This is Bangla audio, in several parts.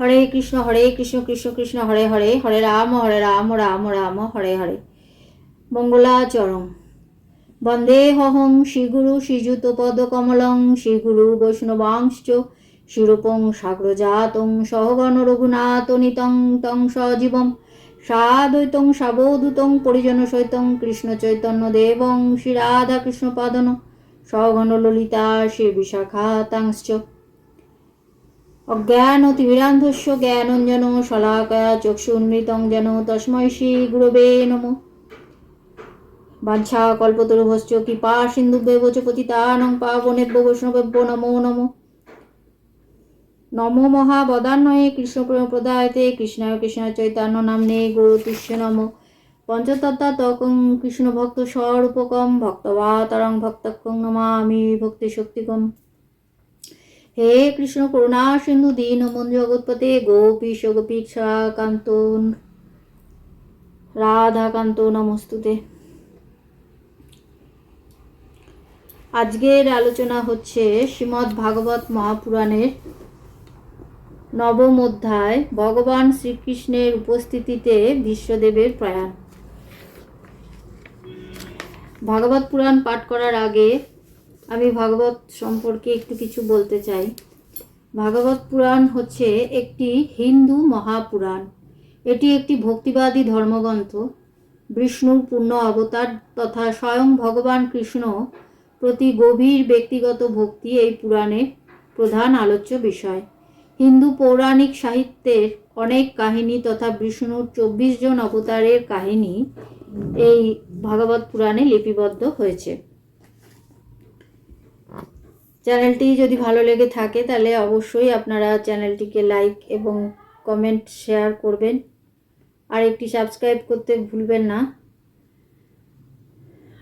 হরে কৃষ্ণ হরে কৃষ্ণ কৃষ্ণ কৃষ্ণ, হরে হরে হরে রাম হরে রাম রাম রাম, হরে হরে। মঙ্গলাচরণ বন্দেহং শ্রীগুরু শ্রীযুত পদকমলং শ্রীগুরু বৈষ্ণবাংশ্চ শিরূপং সাগ্রজাতং সহগণ রঘুনাথ নিতং তং সজীবম সাদ্বৈতং সাবধূতং পরিজন সহিতং কৃষ্ণ চৈতন্য দেবং শ্রী রাধা কৃষ্ণ পাদন সগণ ললিতা শ্রী বিশাখাতাংশ্চ অজ্ঞানতিমিরান্ধস্য জ্ঞানঞ্জন শলাকয়া চক্ষুন্মৃতং যেন তস্মৈ শ্রী গুরবে নমঃ। বাঞ্ছা কল্পতরুভশ্চ কৃপা সিন্ধুভ্যেব চ পতিতানং পাবনেভ্য বৈষ্ণবেভ্য নমো নমো। নমো মহাবদান্বয়ে কৃষ্ণ প্রদায়তে কৃষ্ণায় কৃষ্ণ চৈতন্য নামনে গুরু কৃষ্ণ নম। পঞ্চতত্ত্বাত্মকং কৃষ্ণ ভক্ত স্বরূপকম ভক্তবাতরং ভক্তকং নমামি ভক্তি শক্তিকম হে কৃষ্ণ করুণা সিন্ধু দীন বন্ধু জগৎপতে গোপীশ গোপীক্ষা কান্ত রাধাকান্ত নমস্তুতে। আজকের আলোচনা হচ্ছে শ্রীমদ্ ভাগবত মহাপুরাণের নবম অধ্যায়, ভগবান শ্রীকৃষ্ণের উপস্থিতিতে বিশ্বদেবের প্রয়াণ। ভাগবত পুরাণ পাঠ করার আগে আমি ভাগবত সম্পর্কে একটু কিছু বলতে চাই। ভাগবত পুরাণ হচ্ছে একটি হিন্দু মহাপুরাণ। এটি একটি ভক্তিবাদী ধর্মগ্রন্থ। বিষ্ণুর পূর্ণ অবতার তথা স্বয়ং ভগবান কৃষ্ণ প্রতি গভীর ব্যক্তিগত ভক্তি এই পুরাণের প্রধান আলোচ্য বিষয়। হিন্দু পৌরাণিক সাহিত্যের অনেক কাহিনী তথা বিষ্ণুর চব্বিশ জন অবতারের কাহিনী এই ভাগবত পুরাণে লিপিবদ্ধ হয়েছে। চ্যানেলটি যদি ভালো লেগে থাকে, তাহলে অবশ্যই আপনারা চ্যানেলটিকে লাইক এবং কমেন্ট শেয়ার করবেন। আর একটি সাবস্ক্রাইব করতে ভুলবেন না।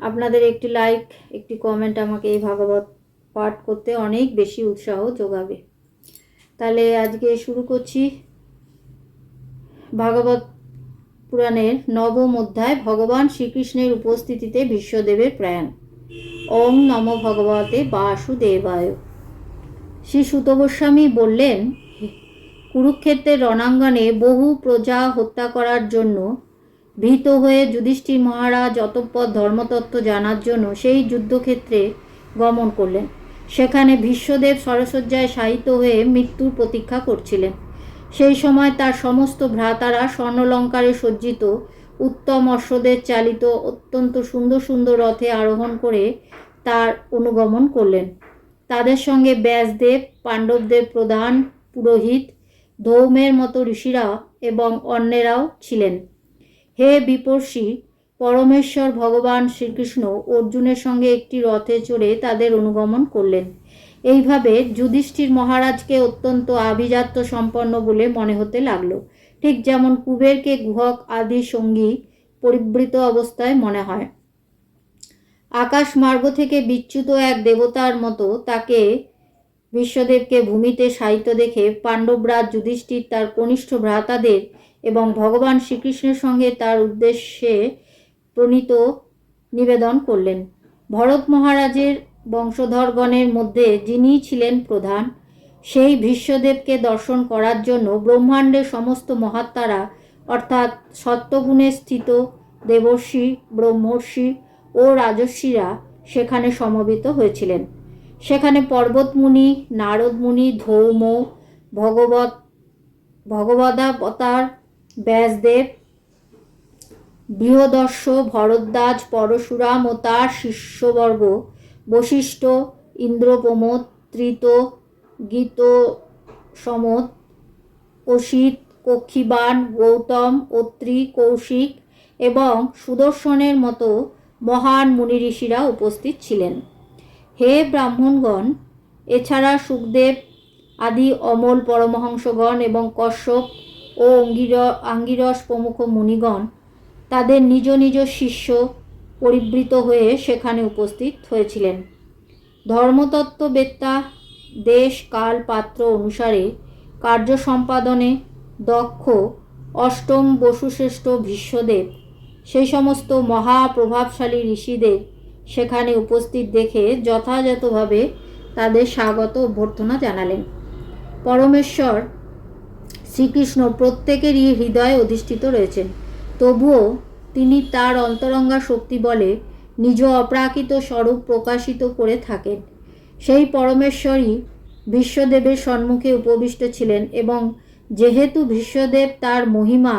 আপনাদের একটি লাইক, একটি কমেন্ট আমাকে এই ভাগবত পাঠ করতে অনেক বেশি উৎসাহ যোগাবে। তাহলে আজকে শুরু করছি ভাগবত পুরাণের নবম অধ্যায়, ভগবান শ্রীকৃষ্ণের উপস্থিতিতে বিশ্বদেবের প্রয়াণ। ওম নম ভগবতে বাসুদেবায়। শ্রী সুত গোস্বামী বললেন, কুরুক্ষেত্রের রণাঙ্গনে বহু প্রজা হত্যা করার জন্য, ভীত হয়ে যুধিষ্ঠির মহারাজ অতঃপর ধর্মতত্ত্ব জানার জন্য সেই যুদ্ধক্ষেত্রে গমন করলেন। সেখানে বিশ্বদেব সরসজ্জায় শায়িত হয়ে মৃত্যুর প্রতীক্ষা করছিলেন। সেই সময় তার সমস্ত ভ্রাতারা স্বর্ণলঙ্কারে সজ্জিত উত্তম অশ্বদের চালিত অত্যন্ত সুন্দর সুন্দর রথে আরোহণ করে তার অনুগমন করলেন। তাদের সঙ্গে ব্যাসদেব, পাণ্ডবদের প্রধান পুরোহিত, ধৌমের মতো ঋষিরা এবং অন্যেরাও ছিলেন। হে বিপর্ষী পরমেশ্বর ভগবান শ্রীকৃষ্ণ অর্জুনের সঙ্গে একটি রথে চড়ে তাদের অনুগমন করলেন। এইভাবে যুধিষ্ঠির মহারাজকে অত্যন্ত আভিজাত্য সম্পন্ন বলে মনে হতে লাগল। ঠিক যেমন কুবেরকে গুহক আদি সঙ্গী পরিবৃত অবস্থায় মনে হয়। আকাশ মার্গ থেকে বিচ্যুত এক দেবতার মতো তাকে বিশ্বদেবকে ভূমিতে সাহিত্য দেখে পাণ্ডবরাজ যুধিষ্ঠির তার কনিষ্ঠ ভ্রাতাদের এবং ভগবান শ্রীকৃষ্ণের সঙ্গে তার উদ্দেশ্যে প্রণীত নিবেদন করলেন। ভরত মহারাজের বংশধরগণের মধ্যে যিনি ছিলেন প্রধান সেই ভীষ্মদেবকে দর্শন করার জন্য ব্রহ্মাণ্ডের সমস্ত মহাত্মারা, অর্থাৎ সত্যগুণে স্থিত দেবর্ষি, ব্রহ্মর্ষি ও রাজস্বীরা সেখানে সমবেত হয়েছিলেন। সেখানে পর্বতমুনি, নারদমুনি, ধৌম, ভগবত, ভগবদাবতার, ব্যাসদেব, বৃহদর্শ, ভরদ্বাজ, পরশুরাম ও তার শিষ্যবর্গ, বশিষ্ঠ, ইন্দ্রপ্রমোদ, ত্রিত গীত, সমত অসিত কক্ষিবান গৌতম, অত্রি, কৌশিক এবং সুদর্শনের মতো মহান মুনি ঋষিরা উপস্থিত ছিলেন। হে ব্রাহ্মণগণ, এছাড়া সুখদেব আদি অমল পরমহংসগণ এবং কশ্যপ ও অঙ্গির, আঙ্গিরস প্রমুখ মুনিগণ, তাদের নিজ নিজ শিষ্য পরিবৃত হয়ে সেখানে উপস্থিত হয়েছিলেন। ধর্মতত্ত্ববেত্তা দেশ কাল পাত্র অনুসারে কার্য সম্পাদনে দক্ষ অষ্টম বসুশ্রেষ্ঠ ভীষ্মদেব, সেই সমস্ত মহাপ্রভাবশালী ঋষিদের সেখানে উপস্থিত দেখে যথাযথভাবে তাদের স্বাগত অভ্যর্থনা জানালেন। পরমেশ্বর শ্রীকৃষ্ণ প্রত্যেকেরই হৃদয়ে অধিষ্ঠিত রয়েছেন, তবুও তিনি তার অন্তরঙ্গা শক্তি বলে নিজ অপ্রাকৃত স্বরূপ প্রকাশিত করে থাকেন। সেই পরমেশ্বরই বিশ্বদেবের সম্মুখে উপবিষ্ট ছিলেন এবং যেহেতু বিশ্বদেব তার মহিমা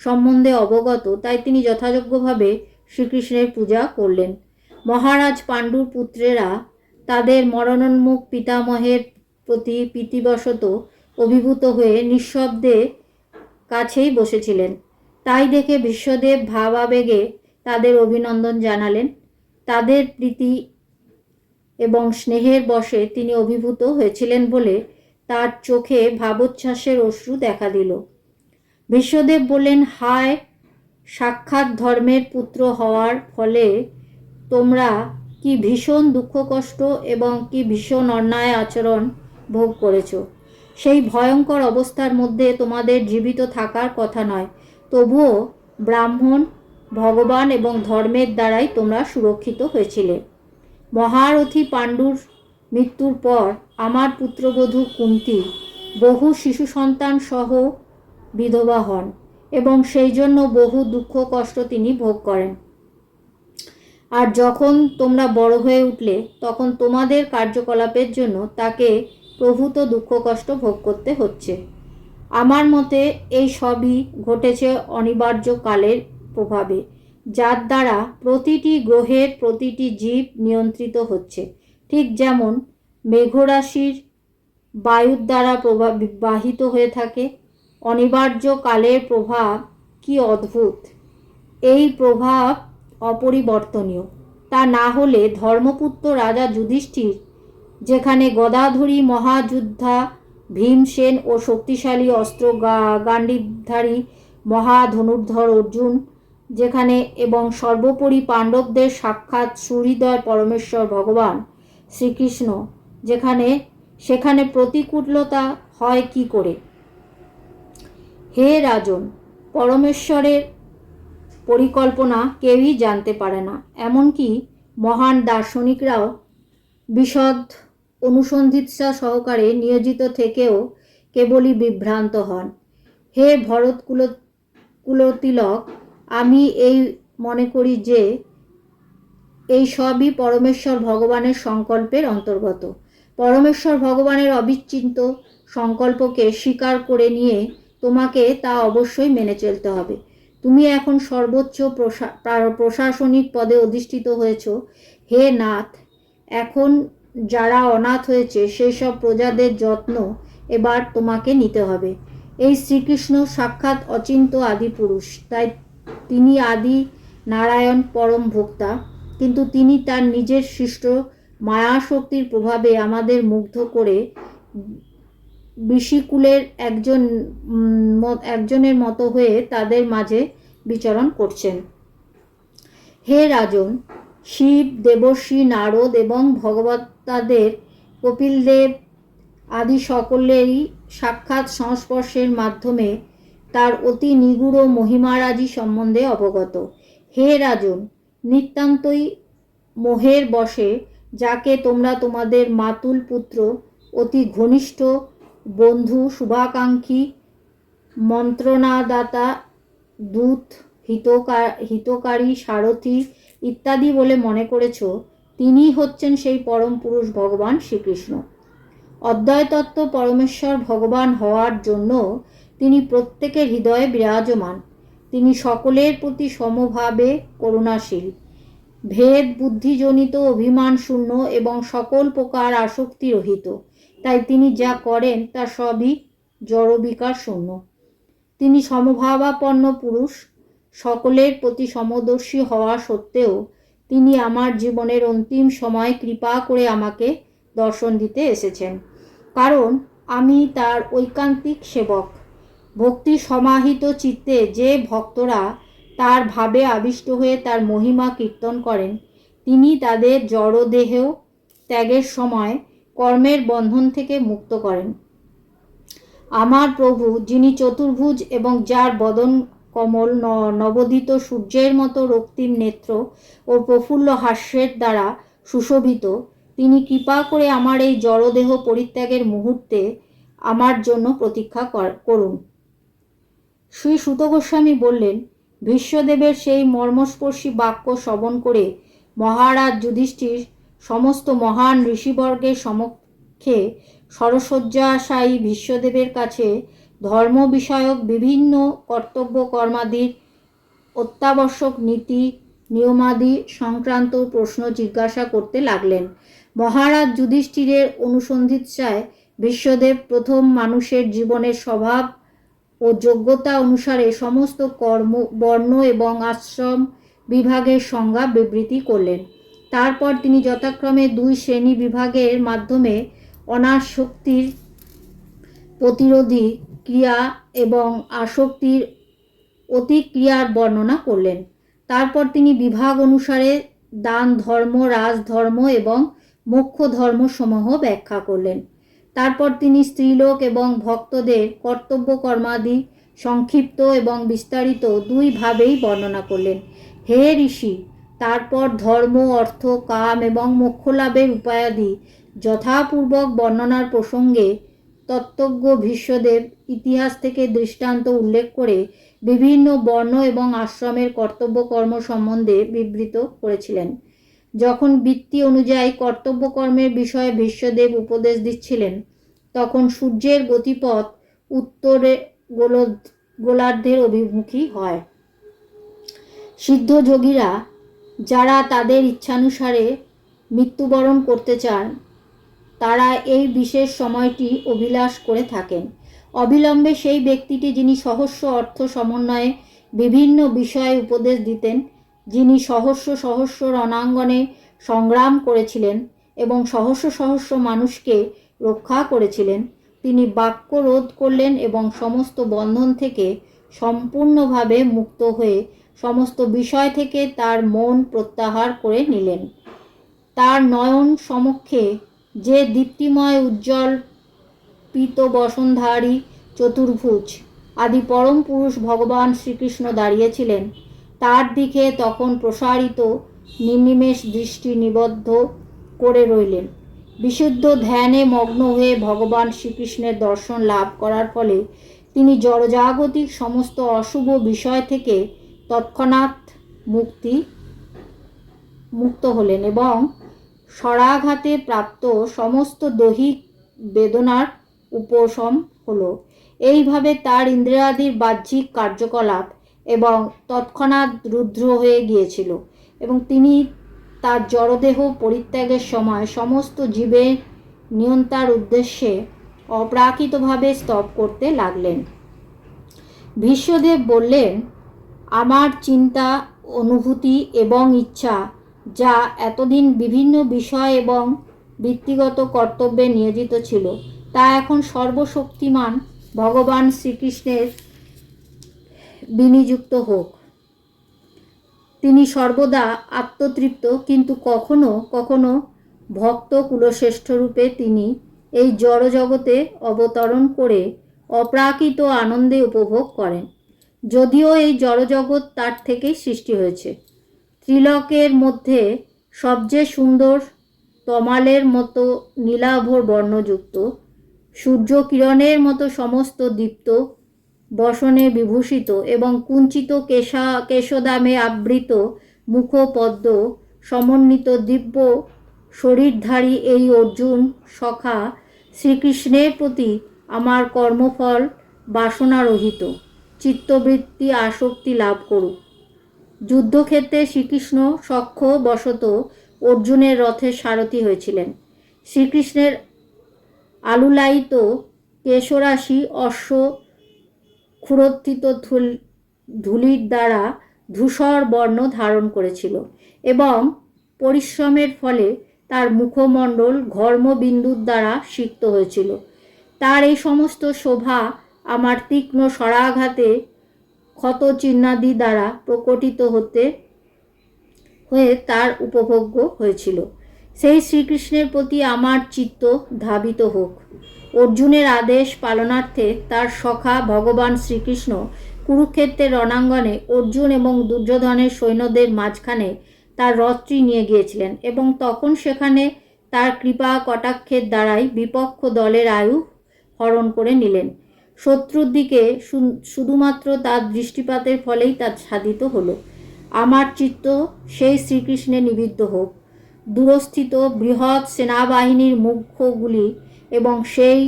সম্বন্ধে অবগত, তাই তিনি যথাযোগ্যভাবে শ্রীকৃষ্ণের পূজা করলেন। মহারাজ পাণ্ডুর পুত্রেরা তাদের মরণোন্মুখ পিতামহের প্রতি প্রীতিবশত অভিভূত হয়ে নিঃশব্দে কাছেই বসেছিলেন। তাই দেখে বিশ্বদেব ভাবাবেগে তাদের অভিনন্দন জানালেন। তাদের প্রীতি এবং স্নেহের বশে তিনি অভিভূত হয়েছিলেন বলে তার চোখে ভাবোচ্ছ্বাসের অশ্রু দেখা দিল। বিশ্বদেব বললেন, হায়, সাক্ষাৎ ধর্মের পুত্র হওয়ার ফলে তোমরা কি ভীষণ দুঃখ কষ্ট এবং কি ভীষণ অন্যায় আচরণ ভোগ করেছ? সেই ভয়ঙ্কর অবস্থার মধ্যে তোমাদের জীবিত থাকার কথা নয়। তবুও ব্রাহ্মণ, ভগবান এবং ধর্মের দ্বারাই তোমরা সুরক্ষিত হয়েছিলে। মহারথী পাণ্ডুর মৃত্যুর পর আমার পুত্রবধূ কুন্তি বহু শিশু সন্তান সহ বিধবা হন এবং সেই জন্য বহু দুঃখ কষ্ট তিনি ভোগ করেন। আর যখন তোমরা বড় হয়ে উঠলে, তখন তোমাদের কার্যকলাপের জন্য তাকে প্রভূত দুঃখ কষ্ট ভোগ করতে হচ্ছে। আমার মতে এই সবই ঘটেছে অনিবার্য কালের প্রভাবে। যার দ্বারা প্রতিটি গ্রহের প্রতিটি জীব নিয়ন্ত্রিত হচ্ছে। ঠিক যেমন মেঘরাশির বায়ুর দ্বারা প্রবাহিত হয়ে থাকে, অনিবার্য কালের প্রভাব কি অদ্ভুত? এই প্রভাব অপরিবর্তনীয়। তা না হলে ধর্মপুত্র রাজা যুধিষ্ঠির, যেখানে গদাধরী মহাযোদ্ধা, ভীমসেন ও শক্তিশালী অস্ত্র গা গান্ডীবধারী মহাধনুর্ধর অর্জুন যেখানে এবং সর্বোপরি পাণ্ডবদের সাক্ষাৎ সুহৃদয় পরমেশ্বর ভগবান শ্রীকৃষ্ণ, যেখানে, সেখানে প্রতিকূলতা হয় কি করে? হে রাজন, পরমেশ্বরের পরিকল্পনা কেউই জানতে পারে না। এমনকি মহান দার্শনিকরাও বিশদ অনুসন্ধিৎসা সহকারে নিয়োজিত থেকেও কেবলই বিভ্রান্ত হন। হে ভরত কুল কুলতিলক আমি এই মনে করি যে এই সবই পরমেশ্বর ভগবানের সংকল্পের অন্তর্গত। পরমেশ্বর ভগবানের অবিচ্ছিন্ত সংকল্পকে স্বীকার করে নিয়ে তোমাকে তা অবশ্যই মেনে চলতে হবে। তুমি এখন সর্বোচ্চ প্রশাসনিক পদে অধিষ্ঠিত হয়েছ। হে নাথ, এখন যারা অনাথ হয়েছে সেই সব প্রজাদের যত্ন এবার তোমাকে নিতে হবে। এই শ্রীকৃষ্ণ সাক্ষাৎ অচিন্ত আদি পুরুষ তাই তিনি আদি নারায়ণ পরম ভোক্তা, কিন্তু তিনি তার নিজের সৃষ্ট মায়াশক্তির প্রভাবে আমাদের মুগ্ধ করে ঋষিকুলের একজন একজনের মতো হয়ে তাদের মাঝে বিচরণ করছেন। হে রাজন, শিব দেবশ্রী নারদ এবং ভগবতাদের কপিলদেব আদি সকলেরই সাক্ষাৎ সংস্পর্শের মাধ্যমে তার অতি নিগুড় মহিমারাজি সম্বন্ধে অবগত। হে রাজন, নিতান্তই মোহের বসে যাকে তোমরা তোমাদের মাতুল পুত্র, অতি ঘনিষ্ঠ বন্ধু, শুভাকাঙ্ক্ষী, মন্ত্রণাদাতা, দূত হিতকার হিতকারী, সারথী ইত্যাদি বলে মনে করেছ তিনি হচ্ছেন সেই পরম পুরুষ ভগবান শ্রীকৃষ্ণ। অদ্বয়তত্ত্ব পরমেশ্বর ভগবান হওয়ার জন্য তিনি প্রত্যেকের হৃদয়ে বিরাজমান। তিনি সকলের প্রতি সমভাবে করুণাশীল। ভেদ বুদ্ধিজনিত অভিমান শূন্য এবং সকল প্রকার আসক্তি রহিত। তাই তিনি যা করেন তা সবই জড়বিকার শূন্য। তিনি সমভাবাপন্ন পুরুষ। সকলের প্রতি সমদর্শী হওয়া সত্ত্বেও তিনি আমার জীবনের অন্তিম সময় কৃপা করে আমাকে দর্শন দিতে এসেছেন। কারণ আমি তার ঐকান্তিক সেবক। ভক্তি সমাহিত চিত্তে যে ভক্তরা তার ভাবে আবিষ্ট হয়ে তার মহিমা কীর্তন করেন, তিনি তাদের জড়দেহ ত্যাগের সময় কর্মের বন্ধন থেকে মুক্ত করেন। আমার প্রভু, যিনি চতুর্ভুজ এবং যার বদন কমল নবদিত সূর্যের মতো রক্তিম নেত্র ও প্রফুল্ল হাস্যের দ্বারা সুশোভিত, তিনি কৃপা করে আমার এই জড়দেহ পরিত্যাগের মুহূর্তে আমার জন্য প্রতীক্ষা করুন। শ্রী সুত গোস্বামী বললেন ভীষ্মদেবের সেই মর্মস্পর্শী বাক্য শ্রবণ করে মহারাজ যুধিষ্ঠির সমস্ত মহান ঋষিবর্গের সমক্ষে সরসজ্জাশায়ী ভীষ্মদেবের কাছে ধর্ম বিষয়ক বিভিন্ন কর্তব্য কর্মাদির অত্যাবশ্যক নীতি, নিয়মাদি সংক্রান্ত প্রশ্ন জিজ্ঞাসা করতে লাগলেন। মহারাজ যুধিষ্ঠিরের অনুসন্ধিৎসায় বিশ্বদেব প্রথম মানুষের জীবনের স্বভাব ও যোগ্যতা অনুসারে সমস্ত কর্ম, বর্ণ এবং আশ্রম বিভাগের সংজ্ঞা বিবৃতি করলেন। তারপর তিনি যথাক্রমে দুই শ্রেণি বিভাগের মাধ্যমে অনার শক্তির প্রতিরোধী ক্রিয়া এবং আসক্তির অতিক্রিয়ার বর্ণনা করলেন। তারপর তিনি বিভাগ অনুসারে দান ধর্ম রাজধর্ম এবং মুখ্য ধর্মসমূহ ব্যাখ্যা করলেন। তারপর তিনি স্ত্রীলোক এবং ভক্তদের কর্তব্য কর্মাদি সংক্ষিপ্ত এবং বিস্তারিত দুইভাবেই বর্ণনা করলেন। হে ঋষি, তারপর ধর্ম, অর্থ, কাম এবং মোক্ষ লাভের উপায়াদি যথাপূর্বক বর্ণনার প্রসঙ্গে তত্ত্বজ্ঞ ভীষ্মদেব ইতিহাস থেকে দৃষ্টান্ত উল্লেখ করে বিভিন্ন বর্ণ এবং আশ্রমের কর্তব্য কর্ম সম্বন্ধে বিবৃত করেছিলেন। যখন বৃত্তি অনুযায়ী কর্তব্যকর্মের বিষয়ে ভীষ্মদেব উপদেশ দিচ্ছিলেন, তখন সূর্যের গতিপথ উত্তরে গোলদ, গোলার্ধের অভিমুখী হয়। সিদ্ধ যোগীরা যারা তাদের ইচ্ছানুসারে মৃত্যুবরণ করতে চান, তারা এই বিশেষ সময়টি অভিলাষ করে থাকেন। অবিলম্বে সেই ব্যক্তিটি যিনি সহস্র অর্থ সমন্বয়ে বিভিন্ন বিষয়ে উপদেশ দিতেন যিনি সহস্র সহস্র রণাঙ্গনে সংগ্রাম করেছিলেন এবং সহস্র সহস্র মানুষকে রক্ষা করেছিলেন, তিনি বাক্য রোধ করলেন এবং সমস্ত বন্ধন থেকে সম্পূর্ণভাবে মুক্ত হয়ে সমস্ত বিষয় থেকে তার মন প্রত্যাহার করে নিলেন। তার নয়ন সমক্ষে যে দীপ্তিময় উজ্জ্বল পীত বসনধারী চতুর্ভুজ আদি পরম পুরুষ ভগবান শ্রীকৃষ্ণ দাঁড়িয়েছিলেন তার দিকে তখন প্রসারিত নির্নিমেষ দৃষ্টি নিবদ্ধ করে রইলেন। বিশুদ্ধ ধ্যানে মগ্ন হয়ে ভগবান শ্রীকৃষ্ণের দর্শন লাভ করার ফলে তিনি জড়জাগতিক সমস্ত অশুভ বিষয় থেকে তৎক্ষণাৎ মুক্তি, মুক্ত হলেন এবং স্বরাঘাতে প্রাপ্ত সমস্ত দৈহিক বেদনার উপশম হল। এইভাবে তার ইন্দ্রিয়াদির বাহ্যিক কার্যকলাপ এবং তৎক্ষণাৎ রুদ্র হয়ে গিয়েছিল এবং তিনি তার জড়দেহ পরিত্যাগের সময় সমস্ত জীবের নিয়ন্তার উদ্দেশ্যে অপ্রাকৃতভাবে স্তব করতে লাগলেন। ভীষ্মদেব বললেন, আমার চিন্তা, অনুভূতি এবং ইচ্ছা যা এতদিন বিভিন্ন বিষয় এবং বৃত্তিগত কর্তব্যে নিয়োজিত ছিল, তা এখন সর্বশক্তিমান ভগবান শ্রীকৃষ্ণের বিনিযুক্ত হোক। তিনি সর্বদা আত্মতৃপ্ত, কিন্তু কখনো কখনো ভক্ত কুলশ্রেষ্ঠ রূপে তিনি এই জড়জগতে অবতরণ করে অপ্রাকৃত আনন্দে উপভোগ করেন। যদিও এই জড়জগৎ তার থেকেই সৃষ্টি হয়েছে। ত্রিলকের মধ্যে সবচেয়ে সুন্দর তমালের মতো নীলাভর বর্ণযুক্ত সূর্য কিরণের মতো সমস্ত দীপ্ত বসনে বিভূষিত এবং কুঞ্চিত কেশা, কেশদামে আবৃত মুখপদ্ম, সমন্বিত দিব্য শরীরধারী এই অর্জুন সখা শ্রীকৃষ্ণের প্রতি আমার কর্মফল বাসনারহিত। চিত্তবৃত্তি আসক্তি লাভ করুক। যুদ্ধক্ষেত্রে শ্রীকৃষ্ণ সক্ষ বশত অর্জুনের রথের সারথি হয়েছিলেন। শ্রীকৃষ্ণের আলুলায়িত কেশরাশি অশ্ব ক্ষুরোত্থিত ধুলির দ্বারা ধূসর বর্ণ ধারণ করেছিল এবং পরিশ্রমের ফলে তার মুখমণ্ডল ঘর্মবিন্দুর দ্বারা সিক্ত হয়েছিল। তার এই সমস্ত শোভা আমার তীক্ষ্ণ স্বরাঘাতে ক্ষত চিহ্নাদি দ্বারা প্রকটিত হতে, হয়ে তার উপভোগ্য হয়েছিল। সেই শ্রীকৃষ্ণের প্রতি আমার চিত্ত ধাবিত হোক। অর্জুনের আদেশ পালনার্থে তার সখা ভগবান শ্রীকৃষ্ণ কুরুক্ষেত্রের রণাঙ্গনে অর্জুন এবং দুর্যোধনের সৈন্যদের মাঝখানে তার রথটি নিয়ে গিয়েছিলেন এবং তখন সেখানে তার কৃপা কটাক্ষের দ্বারাই বিপক্ষ দলের আয়ু হরণ করে নিলেন। শত্রুর দিকে শুধুমাত্র তার দৃষ্টিপাতের ফলেই তা সাধিত হলো। আমার চিত্ত সেই শ্রীকৃষ্ণে নিবিদ্ধ হোক। দূরস্থিত বৃহৎ সেনাবাহিনীর মুখ্যগুলি এবং সেই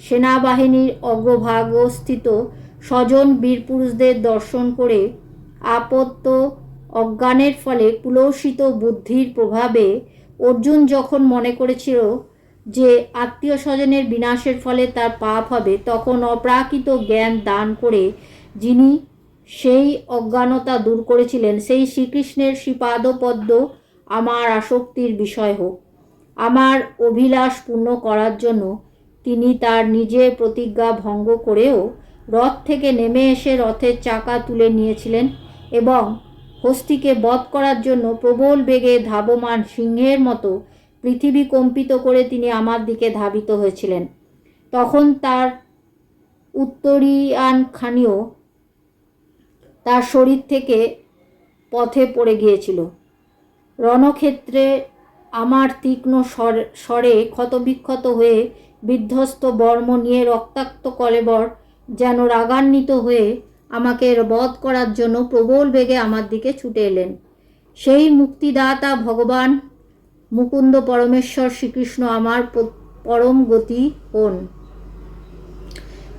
সেনাবাহিনীর অগ্রভাগস্থিত স্বজন বীরপুরুষদের দর্শন করে আপত্ত অজ্ঞানের ফলে কুলসিত বুদ্ধির প্রভাবে অর্জুন যখন মনে করেছিল যে আত্মীয় স্বজনের বিনাশের ফলে তার পাপ হবে, তখন অপ্রাকৃত জ্ঞান দান করে যিনি সেই অজ্ঞানতা দূর করেছিলেন, সেই শ্রীকৃষ্ণের শ্রীপাদপদ্ম আমার আসক্তির বিষয় হোক। আমার অভিলাষ পূর্ণ করার জন্য তিনি তার নিজের প্রতিজ্ঞা ভঙ্গ করেও রথ থেকে নেমে এসে রথের চাকা তুলে নিয়েছিলেন এবং হস্তিকে বধ করার জন্য প্রবল বেগে ধাবমান সিংহের মতো পৃথিবী কম্পিত করে তিনি আমার দিকে ধাবিত হয়েছিলেন। তখন তার উত্তরিয়ানখানিও তার শরীর থেকে পথে পড়ে গিয়েছিল। রণক্ষেত্রে আমার তীক্ষ্ণ স্বর- স্বরে ক্ষতবিক্ষত হয়ে বিধ্বস্ত বর্ম নিয়ে রক্তাক্ত কলেবর যেন রাগান্বিত হয়ে আমাকে বধ করার জন্য প্রবল বেগে আমার দিকে ছুটে এলেন। সেই মুক্তিদাতা ভগবান মুকুন্দ পরমেশ্বর শ্রীকৃষ্ণ আমার পরম গতি হন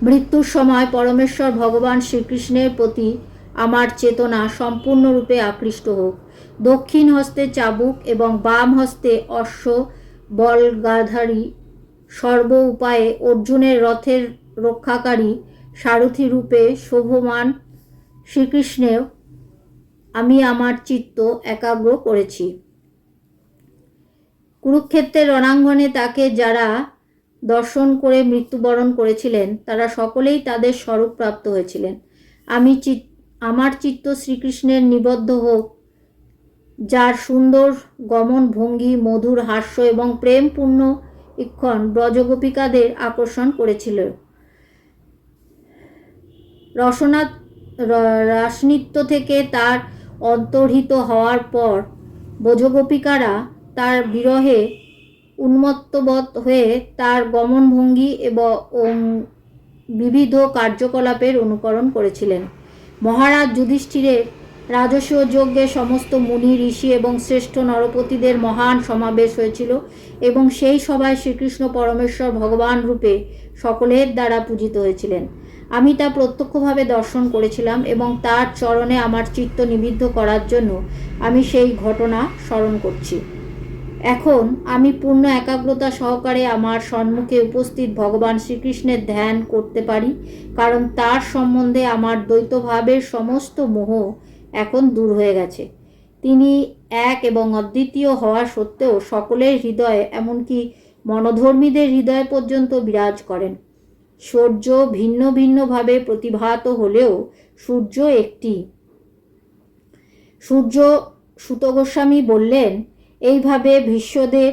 মৃত্যুর সময় পরমেশ্বর ভগবান শ্রীকৃষ্ণের প্রতি আমার চেতনা সম্পূর্ণরূপে আকৃষ্ট হোক। দক্ষিণ হস্তে চাবুক এবং বাম হস্তে অশ্ব বলগাধারী সর্ব উপায়ে অর্জুনের রথের রক্ষাকারী সারথি রূপে শোভমান শ্রীকৃষ্ণের আমি আমার চিত্ত একাগ্র করেছি। কুরুক্ষেত্রের রণাঙ্গনে তাকে যারা দর্শন করে মৃত্যুবরণ করেছিলেন, তারা সকলেই তাদের স্বরূপ প্রাপ্ত হয়েছিলেন। আমি চিত আমার চিত্ত শ্রীকৃষ্ণের নিবদ্ধ হোক যার সুন্দর গমন ভঙ্গি, মধুর হাস্য এবং প্রেমপূর্ণ ইক্ষণ ব্রজগোপিকাদের আকর্ষণ করেছিল। রসনা রাসনৃত্য থেকে তার অন্তর্হিত হওয়ার পর ব্রজগোপিকারা তার বিরহে উন্মত্তবৎ হয়ে তার গমনভঙ্গি এবং বিবিধ কার্যকলাপের অনুকরণ করেছিলেন। মহারাজ যুধিষ্ঠিরের রাজস্ব যজ্ঞে সমস্ত মুনি, ঋষি এবং শ্রেষ্ঠ নরপতিদের মহান সমাবেশ হয়েছিল এবং সেই সভায় শ্রীকৃষ্ণ পরমেশ্বর ভগবান রূপে সকলের দ্বারা পূজিত হয়েছিলেন। আমি তা প্রত্যক্ষভাবে দর্শন করেছিলাম এবং তার চরণে আমার চিত্ত নিবিদ্ধ করার জন্য আমি সেই ঘটনা স্মরণ করছি। এখন আমি পূর্ণ একাগ্রতা সহকারে আমার সম্মুখে উপস্থিত ভগবান শ্রীকৃষ্ণের ধ্যান করতে পারি, কারণ তার সম্বন্ধে আমার দ্বৈতভাবের সমস্ত মোহ এখন দূর হয়ে গেছে। তিনি এক এবং অদ্বিতীয় হওয়া সত্ত্বেও সকলের হৃদয়ে, এমনকি মনোধর্মীদের হৃদয় পর্যন্ত বিরাজ করেন। সূর্য ভিন্ন ভিন্নভাবে প্রতিভাত হলেও সূর্য একটি। সূর্য সুত গোস্বামী বললেন, এইভাবে ভীষ্মদের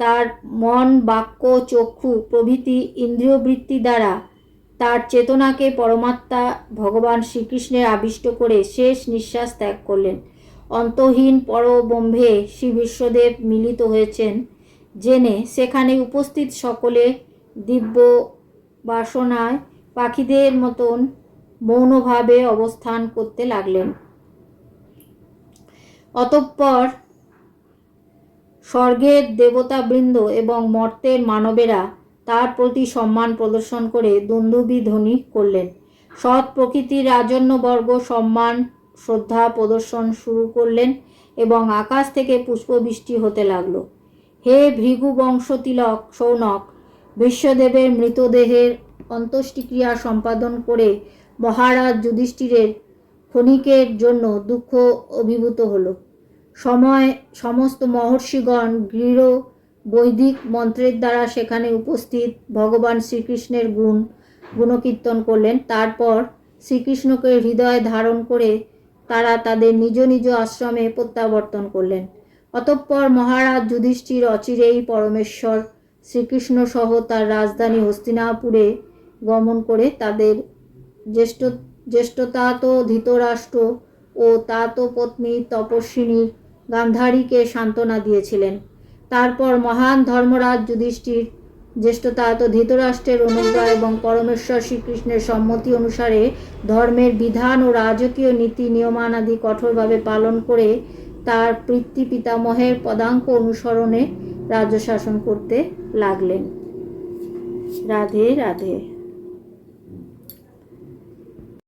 তার মন, বাক্য, চক্ষু, প্রভৃতি ইন্দ্রিয়বৃত্তি দ্বারা তার চেতনাকে পরমাত্মা ভগবান শ্রীকৃষ্ণের আবিষ্ট করে শেষ নিঃশ্বাস ত্যাগ করলেন। অন্তহীন পরব্রহ্মে শ্রী বিশ্বদেব মিলিত হয়েছেন। জেনে সেখানে উপস্থিত সকলে দিব্য বাসনায় পাখিদের মতন মৌনভাবে অবস্থান করতে লাগলেন। অতঃপর স্বর্গের দেবতাবৃন্দ এবং মর্তের মানবেরা তার প্রতি সম্মান প্রদর্শন করে দুন্দুবি ধ্বনি করলেন। সৎ প্রকৃতির রাজন্যবর্গ সম্মান, শ্রদ্ধা প্রদর্শন শুরু করলেন এবং আকাশ থেকে পুষ্পবৃষ্টি হতে লাগল। হে ভৃগু বংশতিলক সৌনক, বিশ্বদেবের মৃতদেহের অন্ত্যেষ্টিক্রিয়া সম্পাদন করে মহারাজ যুধিষ্ঠিরের ক্ষণিকের জন্য দুঃখ অভিভূত হল। সময়, সমস্ত মহর্ষিগণ, গৃহ বৈদিক মন্ত্রের দ্বারা সেখানে উপস্থিত ভগবান শ্রীকৃষ্ণের গুণ, গুণকীর্তন করলেন। তারপর শ্রীকৃষ্ণকে হৃদয়ে ধারণ করে তারা তাদের নিজ নিজ আশ্রমে প্রত্যাবর্তন করলেন। অতঃপর মহারাজ যুধিষ্ঠির অচিরেই পরমেশ্বর শ্রীকৃষ্ণ সহ তার রাজধানী হস্তিনাপুরে গমন করে তাদের জ্যেষ্ঠ, জ্যেষ্ঠতাত ধৃতরাষ্ট্র ও তাত পত্নী তপস্বিনী গান্ধারীকে সান্ত্বনা দিয়েছিলেন। তারপর মহান ধর্মরাজ যুধিষ্ঠির, জ্যেষ্ঠতা তো ধৃতরাষ্ট্রের অনুগ্রহ এবং পরমেশ্বর শ্রীকৃষ্ণের সম্মতি অনুসারে ধর্মের বিধান ও রাজকীয় নীতি নিয়মানাদি কঠোরভাবে পালন করে তার পিতৃ পিতামহের পদাঙ্ক অনুসরণে রাজ্য শাসন করতে লাগলেন। রাধে রাধে।